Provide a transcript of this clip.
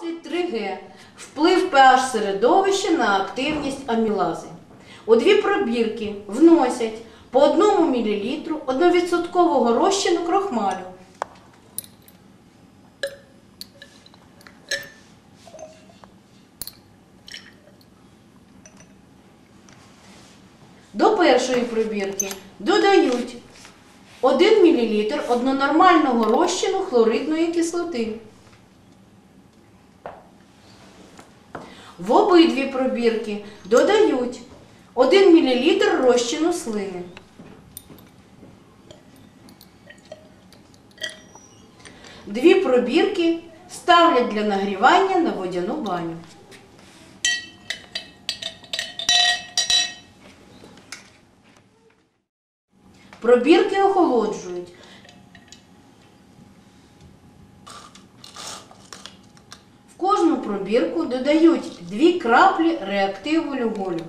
Дослід 3Г. Вплив pH середовища на активність амілази. У дві пробірки вносять по 1 мл 1% розчину крохмалю. До першої пробірки додають 1 мл однонормального розчину хлоридної кислоти. В обидві пробірки додають 1 мл розчину слини. Дві пробірки ставлять для нагрівання на водяну баню. Пробірки охолоджують. В кожну пробірку додають 2 краплі реактиву люголю.